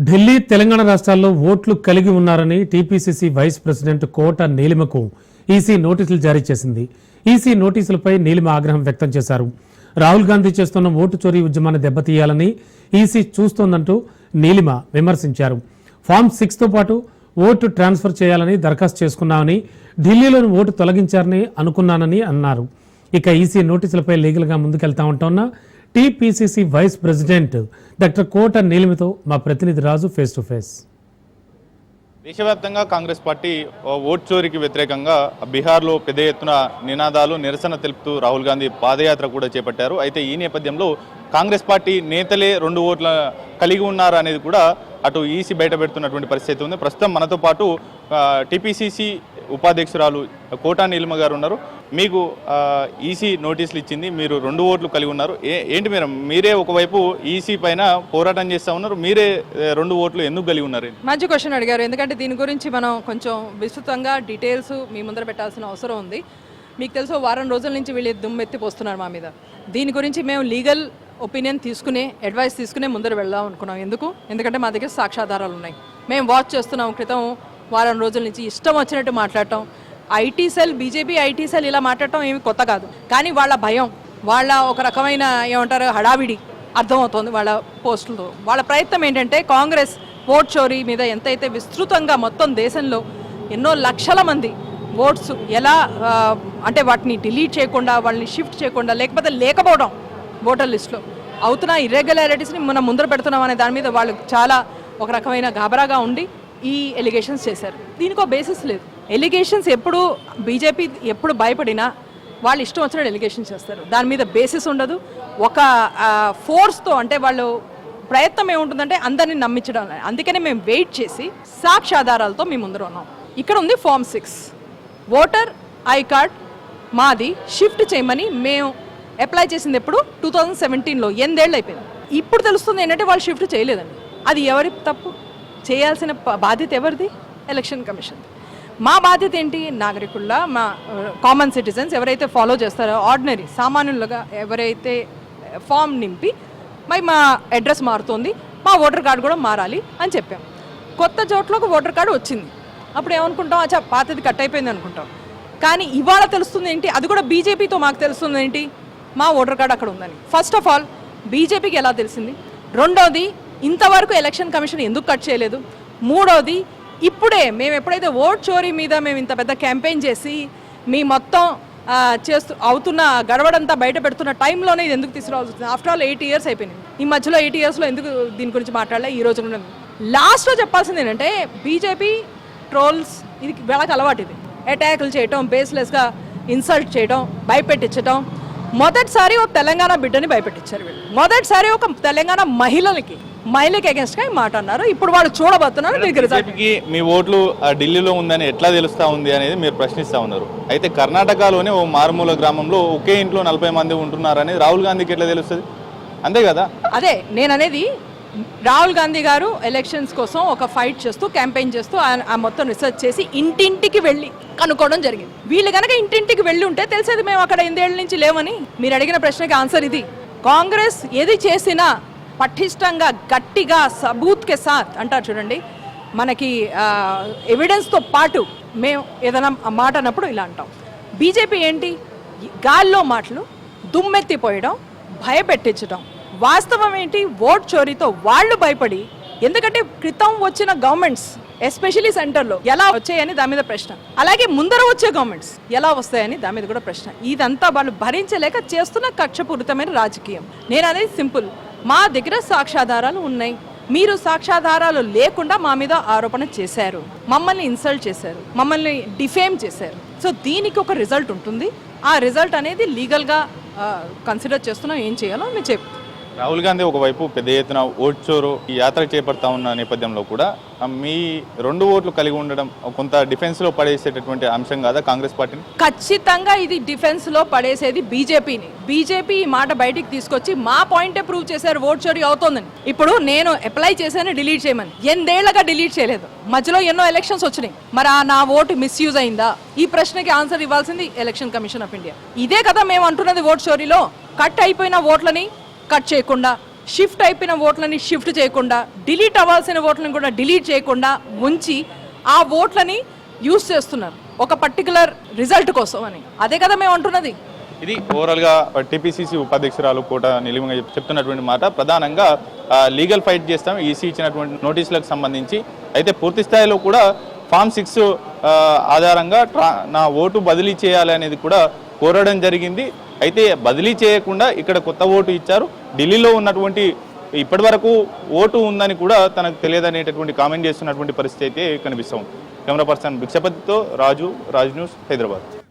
ఢిల్లీ తెలంగాణ రాష్ట్రాల్లో ఓట్లు కలిగి ఉన్నారని టీపీసీసీ వైస్ ప్రెసిడెంట్ కోట నీలిమకు ఈసీ నోటీసులు జారీ చేసింది. ఈసీ నోటీసులపై నీలిమ ఆగ్రహం వ్యక్తం చేశారు. రాహుల్ గాంధీ చేస్తున్న ఓటు చోరీ ఉద్యమాన్ని దెబ్బతీయాలని ఈసీ చూస్తోందంటూ నీలిమ విమర్శించారు. ఫామ్ సిక్స్తో పాటు ఓటు ట్రాన్స్ఫర్ చేయాలని దరఖాస్తు చేసుకున్నామని ఢిల్లీలోని ఓటు తొలగించారని అనుకున్నానని అన్నారు. ఇక ఈసీ నోటీసులపై లీగల్గా ముందుకెళ్తా ఉంటున్నా TPCC vice president doctor Kota నీలిమితో మా ప్రతినిధి రాజు ఫేస్ టు ఫేస్ దేశవ్యాప్తంగా కాంగ్రెస్ పార్టీ ఓట్ చోరీకి వ్యతిరేకంగా బీహార్లో పెద్ద ఎత్తున నినాదాలు నిరసన తెలుపుతూ రాహుల్ గాంధీ పాదయాత్ర కూడా చేపట్టారు. అయితే ఈ నేపథ్యంలో కాంగ్రెస్ పార్టీ నేతలే రెండు ఓట్ల కలిగి ఉన్నారు అనేది కూడా అటు ఈసీ బయటపెడుతున్నటువంటి పరిస్థితి ఉంది. ప్రస్తుతం మనతో పాటు టీపీసీసీ ఉపాధ్యక్షురాలు కోటా నీలిమ గారు ఉన్నారు. మీకు ఈసీ నోటీసులు ఇచ్చింది మీరు రెండు ఓట్లు కలిగి ఉన్నారు. ఏ ఏంటి మీరు మీరే ఒకవైపు ఈసీ పైన పోరాటం చేస్తూ ఉన్నారు. మీరే రెండు ఓట్లు ఎందుకు కలిగి ఉన్నారు? మంచి క్వశ్చన్ అడిగారు. ఎందుకంటే దీని గురించి మనం కొంచెం విస్తృతంగా డీటెయిల్స్ మీ ముందర పెట్టాల్సిన అవసరం ఉంది. మీకు తెలుసు వారం రోజుల నుంచి వీళ్ళు దుమ్మెత్తి పోస్తున్నారు మా మీద. దీని గురించి మేము లీగల్ ఒపీనియన్ తీసుకునే అడ్వైస్ తీసుకునే ముందర వెళ్దాం అనుకున్నాం. ఎందుకు? ఎందుకంటే మా దగ్గర సాక్ష్యాధారాలు ఉన్నాయి. మేము వాచ్ చేస్తున్నాం క్రితం వారం రోజుల నుంచి ఇష్టం వచ్చినట్టు మాట్లాడటం. IT cell BJP IT cell ఇలా మాట్లాడటం ఏమి కొత్త కాదు. కానీ వాళ్ళ భయం వాళ్ళ ఒక రకమైన ఏమంటారు హడావిడి అర్థమవుతోంది వాళ్ళ పోస్టులతో. వాళ్ళ ప్రయత్నం ఏంటంటే కాంగ్రెస్ ఓట్ చోరీ మీద ఎంతైతే విస్తృతంగా మొత్తం దేశంలో ఎన్నో లక్షల మంది ఓట్స్ ఎలా అంటే వాటిని డిలీట్ చేయకుండా వాళ్ళని షిఫ్ట్ చేయకుండా లేకపోతే లేకపోవడం ఓటర్ లిస్ట్లో అవుతున్న ఇర్రెగ్యులారిటీస్ని మనం ముందర పెడుతున్నాం అనే దాని మీద వాళ్ళు చాలా ఒక రకమైన గాబరాగా ఉండి ఈ ఎలిగేషన్స్ చేశారు. దీనికి ఒక బేసిస్ లేదు. ఎలిగేషన్స్ ఎప్పుడు బీజేపీ ఎప్పుడు భయపడినా వాళ్ళు ఇష్టం వచ్చినట్టు ఎలిగేషన్ చేస్తారు. దాని మీద బేసిస్ ఉండదు. ఒక ఫోర్స్తో అంటే వాళ్ళు ప్రయత్నం ఏముంటుందంటే అందరిని నమ్మించడం. అందుకనే మేము వెయిట్ చేసి సాక్ష్యాధారాలతో మేము ముందర ఉన్నాం. ఇక్కడ ఉంది form six voter I card మాది షిఫ్ట్ చేయమని మేము అప్లై చేసింది ఎప్పుడు? టూ థౌజండ్ సెవెంటీన్లో ఎనిమిదేళ్ళు అయిపోయింది. ఇప్పుడు తెలుస్తుంది ఏంటంటే వాళ్ళు షిఫ్ట్ చేయలేదండి. అది ఎవరి తప్పు? చేయాల్సిన బాధ్యత ఎవరిది? ఎలక్షన్ కమిషన్ మా బాధ్యత ఏంటి? నాగరికుల్లా మా కామన్ సిటిజన్స్ ఎవరైతే ఫాలో చేస్తారో ఆర్డినరీ సామాన్యులుగా ఎవరైతే ఫామ్ నింపి మరి మా అడ్రస్ మారుతోంది మా ఓటర్ కార్డు కూడా మారాలి అని చెప్పాం. కొత్త చోట్లకు ఓటర్ కార్డు వచ్చింది. అప్పుడు ఏమనుకుంటాం? అచ్చా పాతది కట్ అయిపోయింది అనుకుంటాం. కానీ ఇవాళ తెలుస్తుంది ఏంటి? అది కూడా బీజేపీతో మాకు తెలుస్తుంది ఏంటి? మా ఓటర్ కార్డు అక్కడ ఉందని. ఫస్ట్ ఆఫ్ ఆల్ బీజేపీకి ఎలా తెలిసింది? రెండోది ఇంతవరకు ఎలక్షన్ కమిషన్ ఎందుకు కట్ చేయలేదు? మూడోది ఇప్పుడే మేము ఎప్పుడైతే ఓట్ చోరీ మీద మేము ఇంత పెద్ద క్యాంపెయిన్ చేసి మీ మొత్తం చేస్తూ అవుతున్న గడవడంతా బయట పెడుతున్న టైంలోనే ఇది ఎందుకు తీసుకురావాల్సి వస్తుంది ఆఫ్టర్ ఆల్ ఎయిట్ ఇయర్స్ అయిపోయింది ఈ మధ్యలో ఎయిట్ ఇయర్స్లో ఎందుకు దీని గురించి మాట్లాడలే? ఈ రోజు లాస్ట్లో చెప్పాల్సింది ఏంటంటే బీజేపీ ట్రోల్స్ ఇది వెళ్ళక అలవాటు ఇది. అటాకులు చేయటం బేస్లెస్గా ఇన్సల్ట్ చేయడం భయపెట్టించడం మొదటిసారి ఒక తెలంగాణ బిడ్డని భయపెట్టించారు వీళ్ళు. మొదటిసారి ఒక తెలంగాణ మహిళలకి మహిళకి అగేన్స్ట్గా ఈ మాట అన్నారు. ఇప్పుడు వాళ్ళు చూడబోతున్నారు మీకు రిజల్ట్ బీజేపీకి మీ ఓట్లు ఆ, ఢిల్లీలో ఉందని ఎట్లా తెలుస్తా ఉంది అనేది మీరు ప్రశ్నిస్తా ఉన్నారు. అయితే కర్ణాటకలోనే ఓ మారుమూల గ్రామంలో ఒకే ఇంట్లో నలభై మంది ఉంటున్నారు అనేది రాహుల్ గాంధీకి ఎట్లా తెలుస్తుంది? అంతే కదా? అదే నేను అనేది రాహుల్ గాంధీ గారు ఎలక్షన్స్ కోసం ఒక ఫైట్ చేస్తూ క్యాంపెయిన్ చేస్తూ ఆ- ఆ మొత్తం రీసెర్చ్ చేసి ఇంటింటికి వెళ్ళి కనుక్కోవడం జరిగింది. వీళ్ళు కనుక ఇంటింటికి వెళ్ళి ఉంటే తెలిసేది మేము అక్కడ ఎనిమిదేళ్ళ నుంచి లేవని మీరు అడిగిన ప్రశ్నకి ఆన్సర్ ఇది. కాంగ్రెస్ ఏది చేసినా పటిష్టంగా గట్టిగా సబూత్కే సాత్ అంటారు చూడండి. మనకి ఎవిడెన్స్తో పాటు మేము ఏదైనా మాట అన్నప్పుడు ఇలా అంటాం. బీజేపీ ఏంటి? గాల్లో మాటలు దుమ్మెత్తిపోయడం భయపెట్టించడం. వాస్తవం ఏంటి? ఓట్ చోరీతో వాళ్ళు భయపడి ఎందుకంటే క్రితం వచ్చిన గవర్నమెంట్స్ ఎస్పెషలీ సెంటర్లో ఎలా వచ్చాయని దాని మీద ప్రశ్న. అలాగే ముందర వచ్చే గవర్నమెంట్స్ ఎలా వస్తాయని దాని మీద కూడా ప్రశ్న. ఇదంతా వాళ్ళు భరించలేక చేస్తున్న కక్షపూరితమైన రాజకీయం. నేను అనేది సింపుల్. మా దగ్గర సాక్ష్యాధారాలు ఉన్నాయి. మీరు సాక్ష్యాధారాలు లేకుండా మా మీద ఆరోపణ చేశారు. మమ్మల్ని ఇన్సల్ట్ చేశారు. మమ్మల్ని డిఫేమ్ చేశారు. సో దీనికి ఒక రిజల్ట్ ఉంటుంది. ఆ రిజల్ట్ అనేది లీగల్గా కన్సిడర్ చేస్తున్నాం. ఏం చేయాలో మేము చెప్తాం రాహుల్ గాంధీ ఒకవైపు పెద్ద ఎత్తున ఓట్ చోరు ఈ యాత్ర చేపడతా ఉన్న నేపథ్యంలో కూడా మీ రెండు ఓట్లు కలిగి ఉండడం కొంత డిఫెన్స్లో పడేసేటటువంటి అంశం కాదా కాంగ్రెస్ పార్టీని? ఖచ్చితంగా ఇది డిఫెన్స్లో పడేసేది బీజేపీని. బీజేపీ ఈ మాట బయటికి తీసుకొచ్చి మా పాయింటే ప్రూవ్ చేశారు ఓట్ చోరీ అవుతోందని. ఇప్పుడు నేను అప్లై చేశాను డిలీట్ చేయమని. ఎందేళ్ళగా డిలీట్ చేయలేదు. మధ్యలో ఎన్నో ఎలక్షన్స్ వచ్చినాయి. మరి ఆ నా ఓటు మిస్యూజ్ అయిందా? ఈ ప్రశ్నకి ఆన్సర్ ఇవ్వాల్సింది ఎలక్షన్ కమిషన్ ఆఫ్ ఇండియా ఇదే కదా మేము అంటున్నది ఓట్ చోరీలో. కట్ అయిపోయిన ఓట్లని కట్ చేయకుండా షిఫ్ట్ అయిపోయిన ఓట్లని షిఫ్ట్ చేయకుండా డిలీట్ అవ్వాల్సిన ఓట్లను కూడా డిలీట్ చేయకుండా ఉంచి ఆ ఓట్లని యూస్ చేస్తున్నారు. ఒక పర్టికులర్ రిజల్ట్ కోసం అని. అదే కదా మేము అంటున్నది. ఇది ఓవరాల్గా టీపీసీసీ ఉపాధ్యక్షురాలు కూడా నిలువుగా చెప్తున్నటువంటి మాట. ప్రధానంగా లీగల్ ఫైట్ చేస్తాం. ఈసీ ఇచ్చినటువంటి నోటీసులకు సంబంధించి. అయితే పూర్తి స్థాయిలో కూడా ఫామ్ సిక్స్ ఆధారంగా ట్రా నా ఓటు బదిలీ చేయాలి అనేది కూడా కోరడం జరిగింది. అయితే బదిలీ చేయకుండా ఇక్కడ కొత్త ఓటు ఇచ్చారు. ఢిల్లీలో ఉన్నటువంటి ఇప్పటివరకు ఓటు ఉందని కూడా తనకు తెలియదనేటటువంటి కామెంట్ చేస్తున్నటువంటి పరిస్థితి అయితే కనిపిస్తాం కెమెరా పర్సన్ భిక్షపతితో రాజు రాజ్ న్యూస్ హైదరాబాద్.